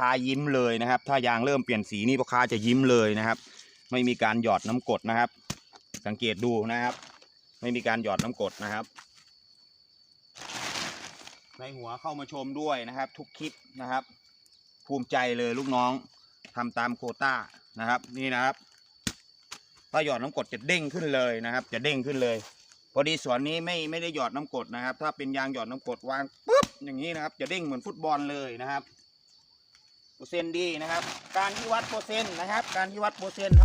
ค้ายิ้มเลยนะครับ ถ้ายางเริ่มเปลี่ยนสีนี่พ่อค้าจะยิ้มเลยนะครับ ไม่มีการหยอดน้ำกดนะครับ สังเกตดูนะครับ ไม่มีการหยอดน้ำกดนะครับ ในหัวเข้ามาชมด้วยนะครับ ทุกคลิปนะครับ ภูมิใจเลยลูกน้องทำตามโคต้านะครับนี่นะครับ ถ้าหยอดน้ำกดจะเด้งขึ้นเลยนะครับ จะเด้งขึ้นเลยพอดีสวนนี้ไม่ไม่ได้หยอดน้ำกดนะครับ ถ้าเป็นยางหยอดน้ำกดวางปุ๊บอย่างนี้นะครับ จะเด้งเหมือนฟุตบอลเลยนะครับ เปอร์เซ็นต์ดีนะครับ การที่วัดเปอร์เซ็นต์นะครับ การที่วัดเปอร์เซ็นต์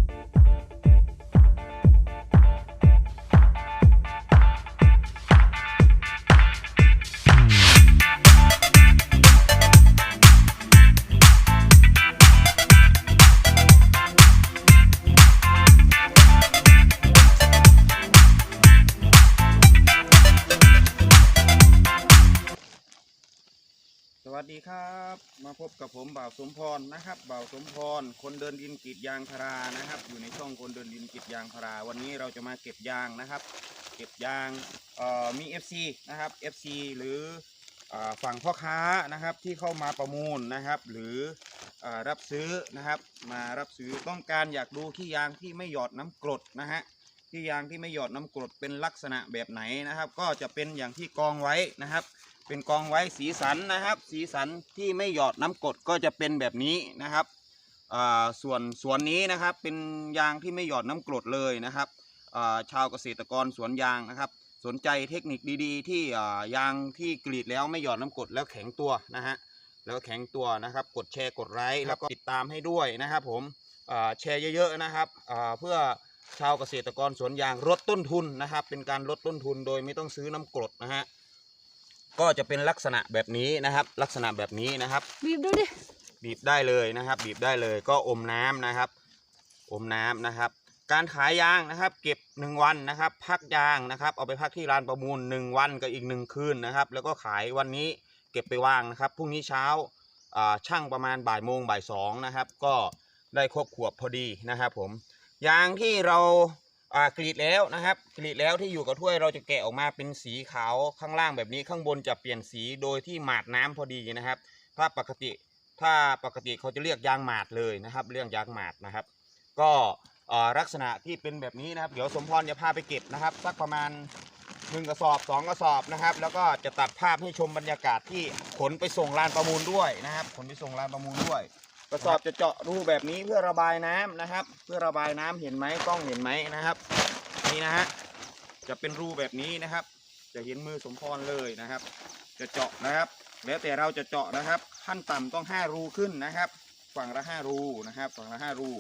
พบกับผมบ่าวสมพรนะครับบ่าวสมพร คนเดินดินกรีดยางพารานะครับ อยู่ในช่องคนเดินดินกรีดยางพารา วันนี้เราจะมาเก็บยางนะครับ เก็บยางเอ่อมี FC นะครับ FC หรืออฝั่งพ่อค้านะครับที่เข้ามาประมูลนะครับ หรือออรับซื้อนะครับ มารับซื้อต้องการอยากดูที่ยางที่ไม่หยอดน้ำกรดนะฮะที่ยางที่ไม่หยอดน้ำกรดเป็นลักษณะแบบไหนนะครับ ก็จะเป็นอย่างที่กองไว้นะครับ เป็นกองไว้สีสันนะครับ สีสันที่ไม่หยอดน้ำกรดก็จะเป็นแบบนี้นะครับส่วนสวนนี้นะครับเป็นยางที่ไม่หยอดน้ำกรดเลยนะครับชาวเกษตรกรสวนยางนะครับ สนใจเทคนิคดีๆ ที่ยางที่กรีดแล้วไม่หยอดน้ำกรดแล้วแข็งตัวนะฮะแล้วแข็งตัวนะครับ กดแชร์กดไลค์แล้วก็ติดตามให้ด้วยนะครับ ผมแชร์เยอะๆนะครับเพื่อชาวเกษตรกรสวนยางลดต้นทุนนะครับ เป็นการลดต้นทุนโดยไม่ต้องซื้อน้ำกรดนะฮะ ก็จะเป็นลักษณะแบบนี้นะครับ ลักษณะแบบนี้นะครับ บีบดูดิ บีบได้เลยนะครับ บีบได้เลยก็อมน้ำนะครับ อมน้ำนะครับ การขายยางนะครับ เก็บ 1 วันนะครับ พักยางนะครับ เอาไปพักที่ร้านประมูล 1 วันกับอีก 1 คืนนะครับ แล้วก็ขายวันนี้เก็บไปวางนะครับพรุ่งนี้เช้าอ่าช่างประมาณบ่ายโมงบ่ายสองนะครับ ก็ได้ครบขวบพอดีนะครับ ผมยางที่เรา อ่ากรีดแล้วนะครับกรีดแล้วที่อยู่กับถ้วยเราจะแกะออกมาเป็นสีขาวข้างล่างแบบนี้ข้างบนจะเปลี่ยนสีโดยที่หมาดน้ำพอดีนะครับ ถ้าปกติถ้าปกติเขาจะเรียกยางหมาดเลยนะครับ เรื่องยางหมาดนะครับ ก็ลักษณะที่เป็นแบบนี้นะครับ เดี๋ยวสมพรจะพาไปเก็บนะครับ สักประมาณหนึ่งกระสอบสองกระสอบนะครับ แล้วก็จะตัดภาพให้ชมบรรยากาศที่ขนไปส่งลานประมูลด้วยนะครับ ขนไปส่งลานประมูลด้วย กระสอบจะเจาะรูแบบนี้เพื่อระบายน้ำนะครับ เพื่อระบายน้ำเห็นไหมกล้องเห็นไหมนะครับ นี่นะฮะจะเป็นรูแบบนี้นะครับ จะเห็นมือสมพรเลยนะครับ จะเจาะนะครับ แล้วแต่เราจะเจาะนะครับ ขั้นต่ำต้อง5รูขึ้นนะครับ ฝั่งละ5รูนะครับ ฝั่งละ5รู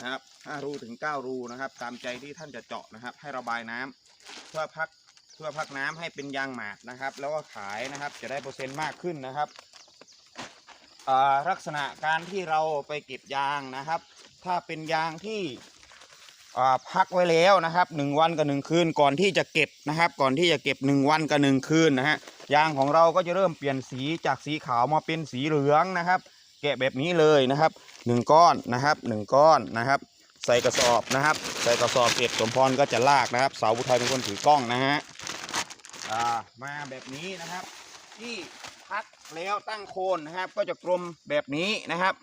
นะครับ5รูถึง 9 รูนะครับ ตามใจที่ท่านจะเจาะนะครับ ให้ระบายน้ำเพื่อพักเพื่อพักน้ำให้เป็นยางหมาดนะครับ แล้วก็ขายนะครับ จะได้เปอร์เซ็นต์มากขึ้นนะครับ ลักษณะการที่เราไปเก็บยางนะครับ ถ้าเป็นยางที่พักไว้แล้วนะครับหนึ่งวันกับหนึ่งคืนก่อนที่จะเก็บนะครับ ก่อนที่จะเก็บหนึ่งวันกับหนึ่งคืนนะฮะยางของเราก็จะเริ่มเปลี่ยนสีจากสีขาวมาเป็นสีเหลืองนะครับ แกะแบบนี้เลยนะครับหนึ่งก้อนนะครับหนึ่งก้อนนะครับ ใส่กระสอบนะครับ ใส่กระสอบเก็บสมพรก็จะลากนะครับเสาบุไทยเป็นคนถือกล้องนะฮะมาแบบนี้นะครับ ที่พัก แล้วตั้งโคนนะครับ ก็จะกลมแบบนี้นะครับ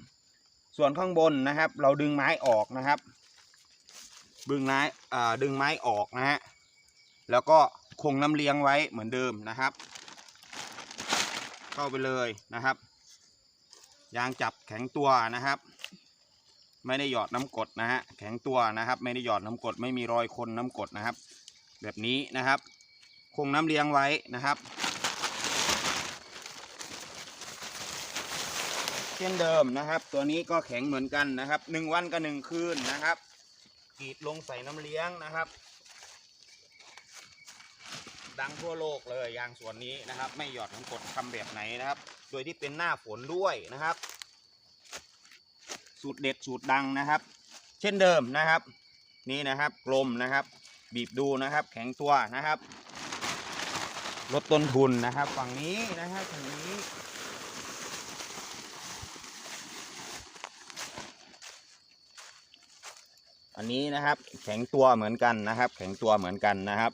ส่วนข้างบนนะครับ เราดึงไม้ออกนะครับดึงไม้ดึงไม้ออกนะฮะแล้วก็คงน้ำเลี้ยงไว้เหมือนเดิมนะครับ เข้าไปเลยนะครับ ยางจับแข็งตัวนะครับ ไม่ได้หยอดน้ำกดนะฮะแข็งตัวนะครับ ไม่ได้หยอดน้ำกดไม่มีรอยคนน้ำกดนะครับ แบบนี้นะครับ คงน้ำเลี้ยงไว้นะครับ เช่นเดิมนะครับ ตัวนี้ก็แข็งเหมือนกันนะครับหนึ่งวันกับหนึ่งคืนนะครับกรีดลงใส่น้ำเลี้ยงนะครับ ดังทั่วโลกเลยยางส่วนนี้นะครับ ไม่หยอดน้ำกดทำแบบไหนนะครับ โดยที่เป็นหน้าฝนด้วยนะครับ สูตรเด็ดสูตรดังนะครับ เช่นเดิมนะครับ นี่นะครับกลมนะครับ บีบดูนะครับ แข็งตัวนะครับ ลดต้นทุนนะครับ ฝั่งนี้นะครับฝั่งนี้ อันนี้นะครับแข็งตัวเหมือนกันนะครับ แข็งตัวเหมือนกันนะครับ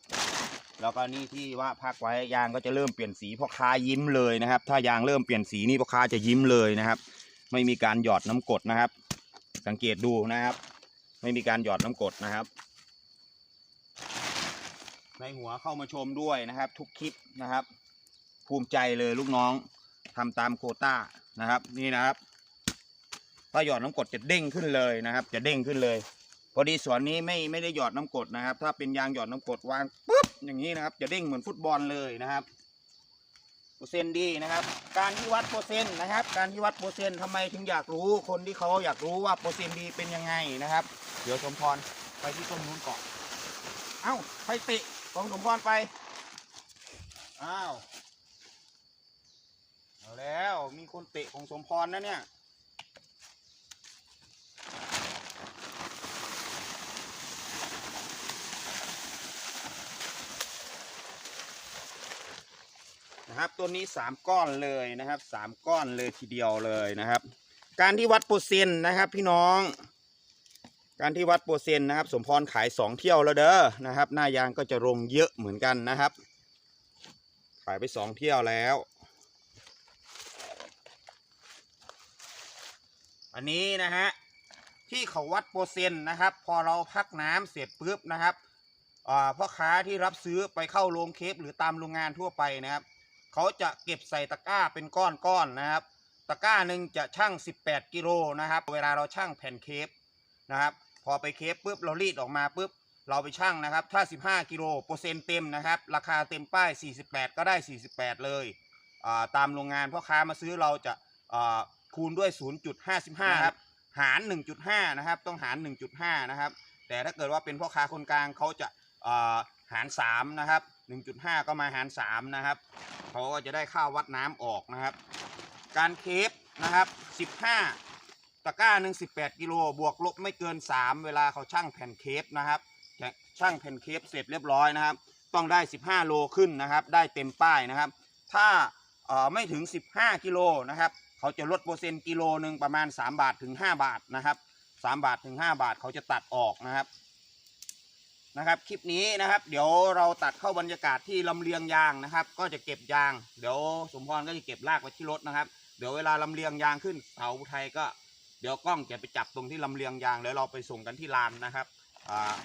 แล้วก็นี่ที่ว่าพักไว้ยางก็จะเริ่มเปลี่ยนสีพ่อค้ายิ้มเลยนะครับ ถ้ายางเริ่มเปลี่ยนสีนี่พ่อค้าจะยิ้มเลยนะครับ ไม่มีการหยอดน้ำกดนะครับ สังเกตดูนะครับ ไม่มีการหยอดน้ำกดนะครับในหัวเข้ามาชมด้วยนะครับ ทุกคลิปนะครับ ภูมิใจเลยลูกน้องทำตามโคต้านะครับ นี่นะครับถ้าหยอดน้ำกดจะเด้งขึ้นเลยนะครับ จะเด้งขึ้นเลย พอดีสวนนี้ไม่ไม่ได้หยอดน้ำกดนะครับ ถ้าเป็นยางหยอดน้ำกดวางปุ๊บอย่างนี้นะครับ จะเด้งเหมือนฟุตบอลเลยนะครับเปอร์เซ็นต์ดีนะครับ การที่วัดเปอร์เซ็นต์นะครับ การที่วัดเปอร์เซ็นต์ทำไมถึงอยากรู้คนที่เขาอยากรู้ว่าเปอร์เซ็นต์ดีเป็นยังไงนะครับ เดี๋ยวสมพรไปที่ต้นนู้นก่อนเอ้าไปเตะของสมพรไปอ้าวเอาแล้วมีคนเตะของสมพรนะเนี่ย นะครับ ตัวนี้สามก้อนเลยนะครับสามก้อนเลยทีเดียวเลยนะครับ การที่วัดเปอร์เซ็นต์นะครับ พี่น้อง การที่วัดเปอร์เซ็นต์นะครับ สมพรขายสองเที่ยวแล้วเด้อนะครับ หน้ายางก็จะลงเยอะเหมือนกันนะครับ ขายไปสองเที่ยวแล้ว อันนี้นะฮะที่เขาวัดเปอร์เซ็นต์นะครับ พอเราพักน้ำเสร็จปุ๊บนะครับอ่าพ่อค้าที่รับซื้อไปเข้าโรงเคฟหรือตามโรงงานทั่วไปนะครับ เขาจะเก็บใส่ตะกร้าเป็นก้อนๆนะครับ ตะกร้าหนึ่งจะชั่ง 18 กิโลนะครับ เวลาเราชั่งแผ่นเคฟนะครับ พอไปเคฟปุ๊บเรารีดออกมาปุ๊บเราไปชั่งนะครับ ถ้า 15 กิโลเปอร์เซ็นต์เต็มนะครับ ราคาเต็มป้าย 48 ก็ได้ 48 เลยตามโรงงานพ่อค้ามาซื้อเราจะคูณด้วย 0.55 ครับ หาร 1.5 นะครับ ต้องหาร 1.5 นะครับ แต่ถ้าเกิดว่าเป็นพ่อค้าคนกลางเขาจะหาร 3 นะครับ 1.5 ก็มาหาร 3 นะครับเขาก็จะได้ค่าวัดน้ำออกนะครับ การเคฟนะครับ 15 ตะกร้าหนึ่ง18 กิโลบวกลบไม่เกิน 3 เวลาเขาช่างแผ่นเคฟนะครับช่างแผ่นเคฟเสร็จเรียบร้อยนะครับ ต้องได้ 15 โลขึ้นนะครับ ได้เต็มป้ายนะครับ ถ้าไม่ถึง 15 กิโลนะครับเขาจะลดเปอร์เซ็นต์กิโลหนึ่งประมาณ 3 บาทถึง 5 บาทนะครับ 3 บาทถึง 5 บาทเขาจะตัดออกนะครับ นะครับคลิปนี้นะครับ เดี๋ยวเราตัดเข้าบรรยากาศที่ลำเลียงยางนะครับ ก็จะเก็บยาง เดี๋ยวสมพรก็จะเก็บลากไว้ที่รถนะครับ เดี๋ยวเวลาลำเลียงยางขึ้นเสาไทยก็ เดี๋ยวกล้องจะไปจับตรงที่ลำเลียงยางแล้วเราไปส่งกันที่ลานนะครับอ่า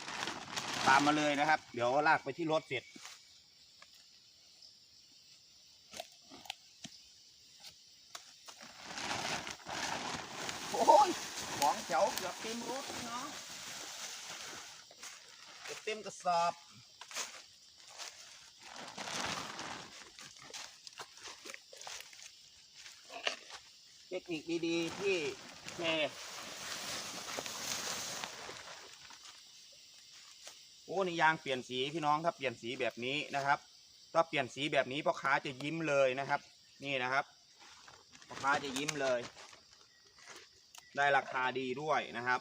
ตามมาเลยนะครับ เดี๋ยวลากไปที่รถเสร็จโอ้ยของแถวเกือบเต็มรถเนาะ ต็มกระสอบเทคนิคดีๆที่แชร์โอ้นี่ยางเปลี่ยนสีพี่น้องครับเปลี่ยนสีแบบนี้นะครับถ้าเปลี่ยนสีแบบนี้พ่อค้าจะยิ้มเลยนะครับ นี่นะครับพ่อค้าจะยิ้มเลย ได้ราคาดีด้วยนะครับ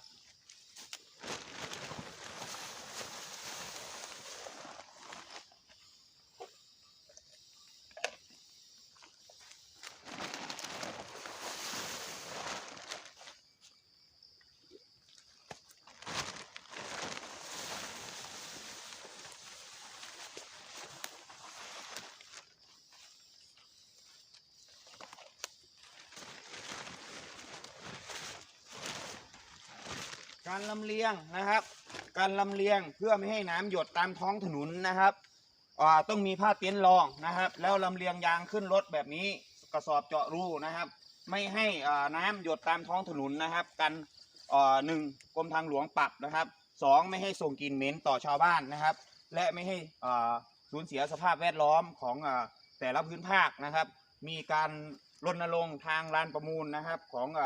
การลำเลียงนะครับ การลำเลียงเพื่อไม่ให้น้ำหยดตามท้องถนนนะครับต้องมีผ้าเต็นท์รองนะครับ แล้วลำเลียงยางขึ้นรถแบบนี้กระสอบเจาะรูนะครับ ไม่ให้น้ำหยดตามท้องถนนนะครับ กันหนึ่งกรมทางหลวงปรับนะครับสองไม่ให้ส่งกลิ่นเหม็นต่อชาวบ้านนะครับ และไม่ให้สูญเสียสภาพแวดล้อมของอแต่ละพื้นภาคนะครับ มีการรณรงค์ทางลานประมูลนะครับของอ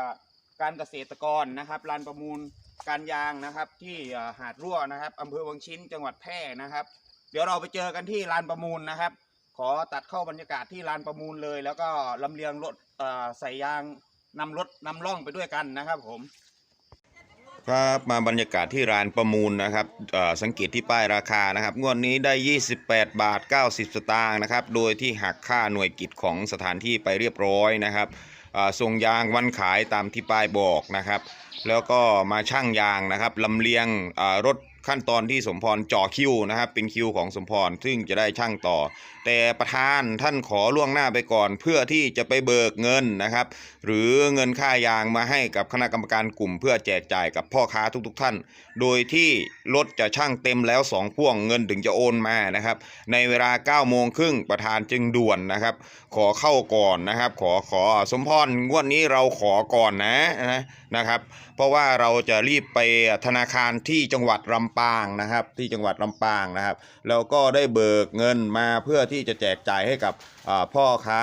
การเกษตรกรนะครับลานประมูล การยางนะครับ ที่หาดรั่วนะครับอำเภอวังชิ้นจังหวัดแพร่นะครับ เดี๋ยวเราไปเจอกันที่ลานประมูลนะครับ ขอตัดเข้าบรรยากาศที่ลานประมูลเลย แล้วก็ลำเลียงรถใส่ยางนำรถนำล่องไปด้วยกันนะครับผมครับมาบรรยากาศที่ร้านประมูลนะครับสังเกตที่ป้ายราคานะครับงวดนี้ได้ 28 บาท 90 สตางค์นะครับ โดยที่หักค่าหน่วยกิจของสถานที่ไปเรียบร้อยนะครับ ส่งยางวันขายตามที่ป้ายบอกนะครับ แล้วก็มาช่างยางนะครับลำเลียงรถ ขั้นตอนที่สมพรจ่อคิวนะครับ เป็นคิวของสมพรซึ่งจะได้ช่างต่อ แต่ประธานท่านขอล่วงหน้าไปก่อน เพื่อที่จะไปเบิกเงินนะครับ หรือเงินค่ายางมาให้กับคณะกรรมการกลุ่ม เพื่อแจกจ่ายกับพ่อค้าทุกๆ ท่าน โดยที่รถจะช่างเต็มแล้ว2พ่วงเงินถึงจะโอนมานะครับ ในเวลา9โมงครึ่งประธานจึงด่วนนะครับ ขอเข้าก่อนนะครับ ขอขอสมพรงวดนี้เราขอก่อนนะนะ นะครับ เพราะว่าเราจะรีบไปธนาคารที่จังหวัดลำปางนะครับ ที่จังหวัดลำปางนะครับ แล้วก็ได้เบิกเงินมาเพื่อที่จะแจกจ่ายให้กับพ่อค้า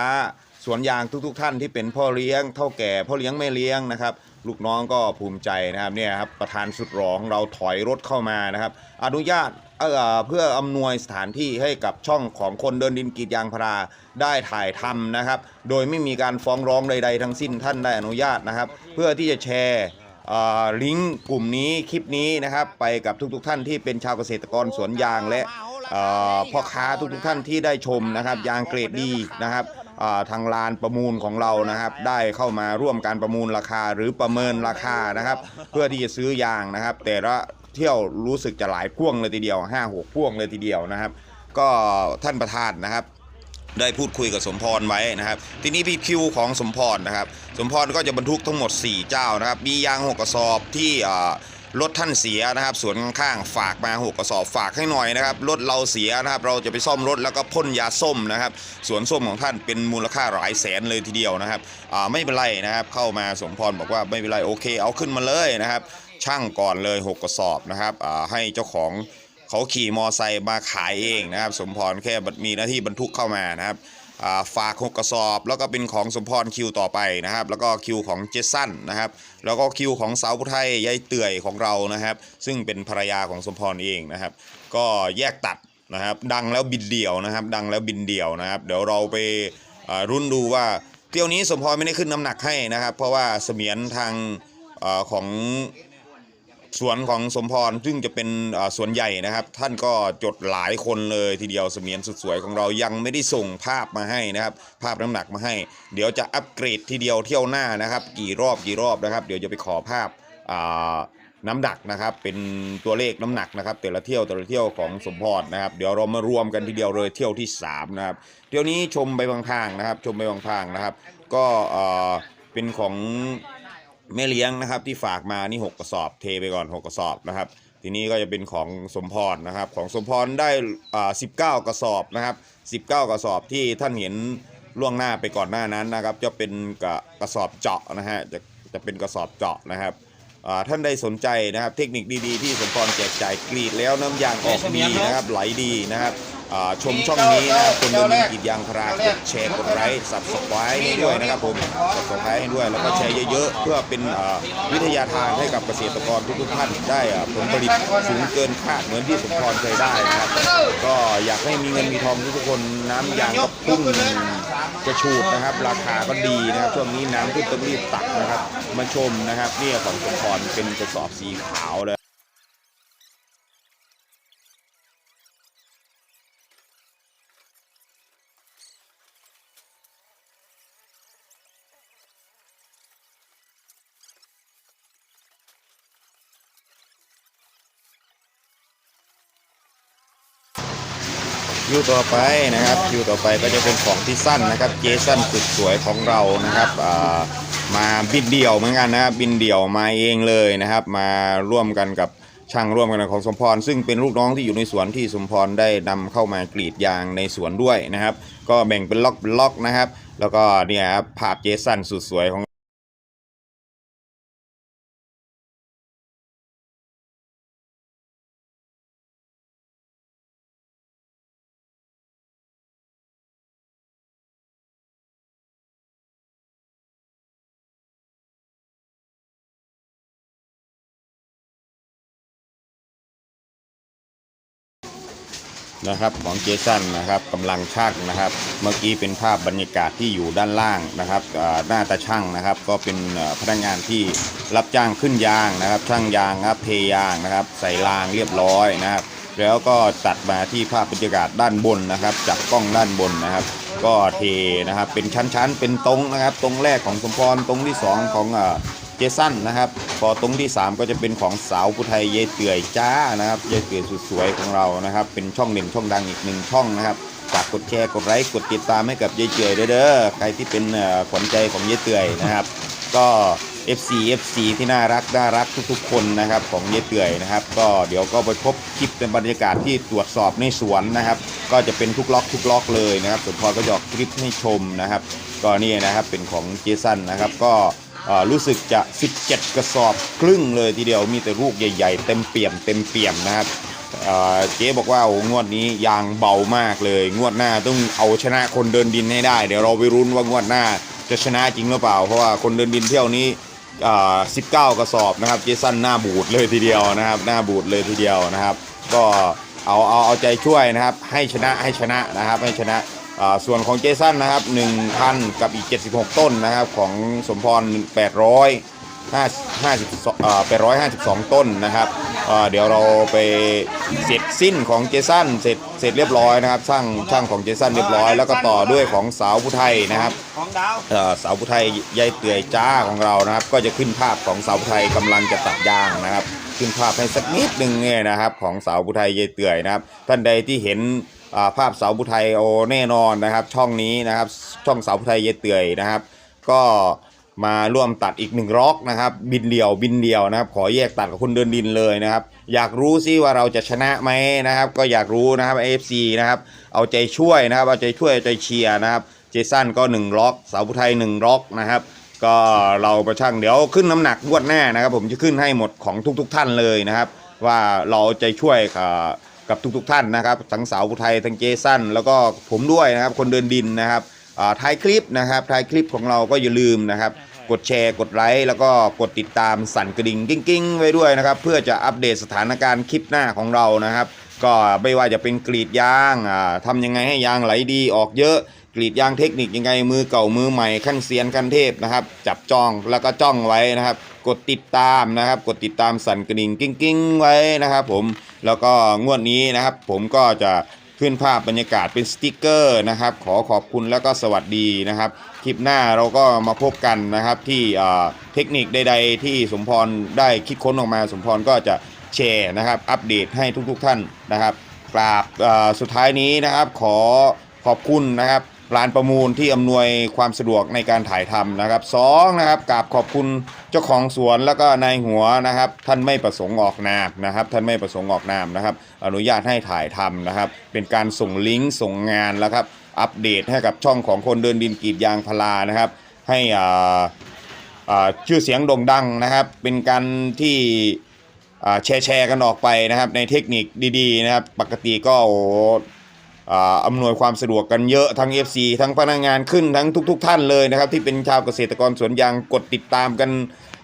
สวนยางทุกๆทท่านที่เป็นพ่อเลี้ยงเท่าแก่พ่อเลี้ยงแม่เลี้ยงนะครับ ลูกน้องก็ภูมิใจนะครับเนี่ยครับประธานสุดหล่อของเราถอยรถเข้ามานะครับ อนุญาตเอ่อเพื่ออำนวยสถานที่ให้กับช่องของคนเดินดินกีดยางพาราได้ถ่ายทำนะครับ โดยไม่มีการฟ้องร้องใด ๆ ทั้งสิ้นท่านได้อนุญาตนะครับ เพื่อที่จะแชร์ลิงก์กลุ่มนี้คลิปนี้นะครับ ไปกับทุกๆ ท่านที่เป็นชาวเกษตรกรสวนยางและพ่อค้าทุกๆท่านที่ได้ชมนะครับ ยางเกรดดีนะครับ ทางลานประมูลของเรานะครับ ได้เข้ามาร่วมการประมูลราคาหรือประเมินราคานะครับ เพื่อที่จะซื้อยางนะครับ แต่ละเที่ยวรู้สึกจะหลายพ่วงเลยทีเดียว5้าหกพ่วงเลยทีเดียวนะครับ ก็ท่านประธานนะครับได้พูดคุยกับสมพรไว้นะครับ ทีนี้พี่คิวของสมพรนะครับ สมพรก็จะบรรทุกทั้งหมด 4 เจ้านะครับ มียางหกกระสอบที่อ่า รถท่านเสียนะครับสวนข้างฝากมาหกกระสอบฝากให้หน่อยนะครับรถเราเสียนะครับเราจะไปซ่อมรถแล้วก็พ่นยาส้มนะครับสวนส้มของท่านเป็นมูลค่าหลายแสนเลยทีเดียวนะครับอ่าไม่เป็นไรนะครับเข้ามาสมพรบอกว่าไม่เป็นไรโอเค เอาขึ้นมาเลยนะครับช่างก่อนเลย6กระสอบนะครับอ่าให้เจ้าของเขาขี่มอไซค์มาขายเองนะครับ สมพรแค่มีหน้าที่บรรทุกเข้ามานะครับ ฝาก6กกระสอบ แล้วก็เป็นของสมพรคิวต่อไปนะครับ แล้วก็คิวของเจสันนะครับ แล้วก็คิวของสาวผู้ไทยยายเตื่อยของเรานะครับ ซึ่งเป็นภรรยาของสมพรเองนะครับ ก็แยกตัดนะครับ ดังแล้วบินเดี่ยวนะครับ ดังแล้วบินเดี่ยวนะครับ เดี๋ยวเราไปรุ่นดูว่าเที่ยวนี้สมพรไม่ได้ขึ้นน้ำหนักให้นะครับ เพราะว่าเสมียนทางอของ สวนของสมพรซึ่งจะเป็นสวนใหญ่นะครับ ท่านก็จดหลายคนเลยทีเดียวเสมียนสุดสวยของเรายังไม่ได้ส่งภาพมาให้นะครับ ภาพน้ำหนักมาให้ เดี๋ยวจะอัปเกรดทีเดียวเที่ยวหน้านะครับ กี่รอบกี่รอบนะครับ เดี๋ยวจะไปขอภาพน้ำหนักนะครับเป็นตัวเลขน้ำหนักนะครับ แต่ละเที่ยวแต่ละเที่ยวของสมพรนะครับ เดี๋ยวเรามารวมกันทีเดียวเลยเที่ยวที่สามนะครับเที่ยวนี้ชมไปบางทางนะครับ ชมไปบางทางนะครับ ก็เป็นของ แม่เลี้ยงนะครับที่ฝากมานี่6กระสอบเทไปก่อน6กระสอบนะครับ ทีนี้ก็จะเป็นของสมพรนะครับ ของสมพรได้อ่า19กระสอบนะครับ19กระสอบที่ท่านเห็นล่วงหน้าไปก่อนหน้านั้นนะครับ จะเป็นกระกระสอบเจาะนะฮะจะจะเป็นกระสอบเจาะนะครับ ท่านได้สนใจนะครับเทคนิคดีๆที่สมพรแจกจ่ายกรีดแล้วน้ำยางออกดีนะครับไหลดีนะครับอ่าชมช่องนี้นะครับคนเดินกรีดยางพารากดแชร์กดไลค์สับสไครต์ให้ด้วยนะครับผมสับสไครต์ให้ด้วยแล้วก็แชร์เยอะๆ เพื่อเป็นอ่าวิทยาทานให้กับเกษตรกรทุกๆท่านได้อ่าผลผลิตสูงเกินคาดเหมือนที่สมพรเคยได้นะครับก็อยากให้มีเงินมีทองทุกๆคนน้ำยางก็พุ่ง กระชูดนะครับ ราคาก็ดีนะครับ ช่วงนี้น้ำขึ้นต้องรีบตักนะครับ มาชมนะครับเนี่ยของสมพรเป็นกระสอบสีขาวเลย คิวต่อไปนะครับคิวต่อไปก็จะเป็นของที่สั้นนะครับเจสันสุดสวยของเรานะครับมาบินเดี่ยวเหมือนกันนะครับบินเดี่ยวมาเองเลยนะครับ มาร่วมกันกับช่างร่วมกันของสมพร ซึ่งเป็นลูกน้องที่อยู่ในสวนที่สมพรได้นำเข้ามากรีดยางในสวนด้วยนะครับ ก็แบ่งเป็นล็อกเป็นล็อกนะครับ แล้วก็เนี่ยครับภาพเจสันสุดสวยของ นะครับของเจสันนะครับกำลังช่างนะครับ เมื่อกี้เป็นภาพบรรยากาศที่อยู่ด้านล่างนะครับหน้าตาช่างนะครับ ก็เป็นพนักงานที่รับจ้างขึ้นยางนะครับช่างยางครับเทยางนะครับ ใส่รางเรียบร้อยนะครับ แล้วก็ตัดมาที่ภาพบรรยากาศด้านบนนะครับจากกล้องด้านบนนะครับ ก็เทนะครับเป็นชั้นๆเป็นตรงนะครับ ตรงแรกของสมพรตรงที่สองของอ่า จสันนะครับพอตรงที่ 3 ก็จะเป็นของสาวผู้ไทยยายเตื่อยจ้านะครับยายเตื่อยสุดสวยของเรานะครับ เป็นช่องเด่นช่องดังอีกหนึ่งช่องนะครับฝากกดแชร์กดไลค์กดติดตามให้กับยายเตื่อยเด้อใครที่เป็นขวัญใจของยายเตื่อยนะครับ ก็ FC FC ที่น่ารักน่ารักทุกๆ คนนะครับของยายเตื่อยนะครับ ก็เดี๋ยวก็ไปพบคลิปในบรรยากาศที่ตรวจสอบในสวนนะครับ ก็จะเป็นทุกล็อกทุกล็อกเลยนะครับสมพรก็จะออกคลิปให้ชมนะครับก็นี่นะครับเป็นของเจสันนะครับก็ รู้สึกจะ 17 กระสอบครึ่งเลยทีเดียวมีแต่ลูกใหญ่ๆ เต็มเปี่ยมเต็มเปี่ยมนะครับเจ๊บอกว่าโอ้งวดนี้ยางเบามากเลย งวดหน้าต้องเอาชนะคนเดินดินให้ได้ เดี๋ยวเราไปรุ้นว่างวดหน้าจะชนะจริงหรือเปล่า เพราะว่าคนเดินดินเที่ยวนี้19 กระสอบนะครับ เจสันหน้าบูดเลยทีเดียวนะครับ หน้าบูดเลยทีเดียวนะครับ ก็เอาเอาเอาใจช่วยนะครับ ให้ชนะให้ชนะนะครับให้ชนะ ส่วนของเจสันนะครับ1,000 กับอีก 76 ต้นนะครับ ของสมพร 800 50อ่า852 ต้นนะครับอ่าเดี๋ยวเราไปเสร็จสิ้นของเจสันเสร็จเสร็จเรียบร้อยนะครับช่างช่างของเจสันเรียบร้อย แล้วก็ต่อด้วยของสาวผู้ไทยนะครับของดาวเอ่อสาวผู้ไทยยายเตื่อยจ้าของเรานะครับ ก็จะขึ้นภาพของสาวผู้ไทยกำลังจะตัดยางนะครับ ขึ้นภาพให้สักนิดหนึ่งเนี่ยนะครับ ของสาวผู้ไทยยายเตื่อยนะครับ ท่านใดที่เห็นอ่า ภาพเสาวผู้ไทยโอแน่นอนนะครับ ช่องนี้นะครับ ช่องเสาวผู้ไทยยายเตื่อยนะครับ ก็มาร่วมตัดอีกหนึ่งร็อกนะครับ บินเดียวบินเดียวนะครับ ขอแยกตัดกับคนเดินดินเลยนะครับ อยากรู้ซิว่าเราจะชนะไหมนะครับ ก็อยากรู้นะครับ AFC นะครับ เอาใจช่วยนะครับ เอาใจช่วยเอาใจเชียร์นะครับ เจสันก็1ล็อก เสาวผู้ไทย1ล็อกนะครับก็เราประช่างเดี๋ยวขึ้นน้ำหนักงวดหน้านะครับ ผมจะขึ้นให้หมดของทุก ๆทท่านเลยนะครับ ว่าเราเอาใจช่วยกับ กับทุกๆทท่านนะครับทั้งสาวผู้ไทยทั้งเจสันแล้วก็ผมด้วยนะครับคนเดินดินนะครับอ่าท้ายคลิปนะครับท้ายคลิปของเราก็อย่าลืมนะครับ กดแชร์กดไลค์แล้วก็กดติดตามสั่นกระดิ่งกิ้งๆ ไว้ด้วยนะครับ เพื่อจะอัปเดตสถานการณ์คลิปหน้าของเรานะครับ ก็ไม่ว่าจะเป็นกรีดยางอ่าทำยังไงให้ยางไหลดีออกเยอะกรีดยางเทคนิคยังไงมือเก่ามือใหม่ขั้นเซียนขั้นเทพนะครับ จับจองแล้วก็จ้องไว้นะครับ กดติดตามนะครับ กดติดตามสั่นกระดิ่งกิ้งๆ ไว้นะครับ ผม แล้วก็งวดนี้นะครับ ผมก็จะขึ้นภาพบรรยากาศเป็นสติกเกอร์นะครับ ขอขอบคุณแล้วก็สวัสดีนะครับ คลิปหน้าเราก็มาพบกันนะครับ ที่เทคนิคใด ๆ ที่สมพรได้คิดค้นออกมา สมพรก็จะแชร์นะครับ อัปเดตให้ทุกๆท่านนะครับกราบสุดท้ายนี้นะครับ ขอขอบคุณนะครับ ร้านประมูลที่อำนวยความสะดวกในการถ่ายทำนะครับสองนะครับกราบขอบคุณเจ้าของสวนแล้วก็นายหัวนะครับ ท่านไม่ประสงค์ออกนามนะครับ ท่านไม่ประสงค์ออกนามนะครับ อนุญาตให้ถ่ายทำนะครับ เป็นการส่งลิงก์ส่งงานแล้วครับ อัปเดตให้กับช่องของคนเดินดินกีดยางพารานะครับ ให้อ่า่าชื่อเสียงโด่งดังนะครับ เป็นการที่แชร์แชร์กันออกไปนะครับ ในเทคนิคดีๆนะครับ ปกติก็โอ้ อ่าอำนวยความสะดวกกันเยอะทั้ง FC ทั้งพนักงานขึ้นทั้งทุกๆท่านเลยนะครับ ที่เป็นชาวเกษตรกรสวนยางกดติดตามกัน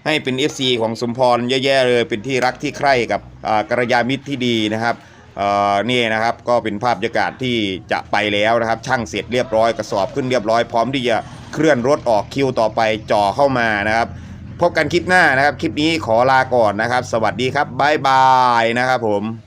ให้เป็น FC ของสมพรแย่ๆเลยเป็นที่รักที่ใคร่กับอ่ากระยามิตรที่ดีนะครับอ่อนี่นะครับก็เป็นภาพบรรยากาศที่จะไปแล้วนะครับ ช่างเสร็จเรียบร้อยกระสอบขึ้นเรียบร้อยพร้อมที่จะเคลื่อนรถออกคิวต่อไปจ่อเข้ามานะครับพบกันคลิปหน้านะครับ คลิปนี้ขอลาก่อนนะครับ สวัสดีครับบ๊ายบายนะครับผม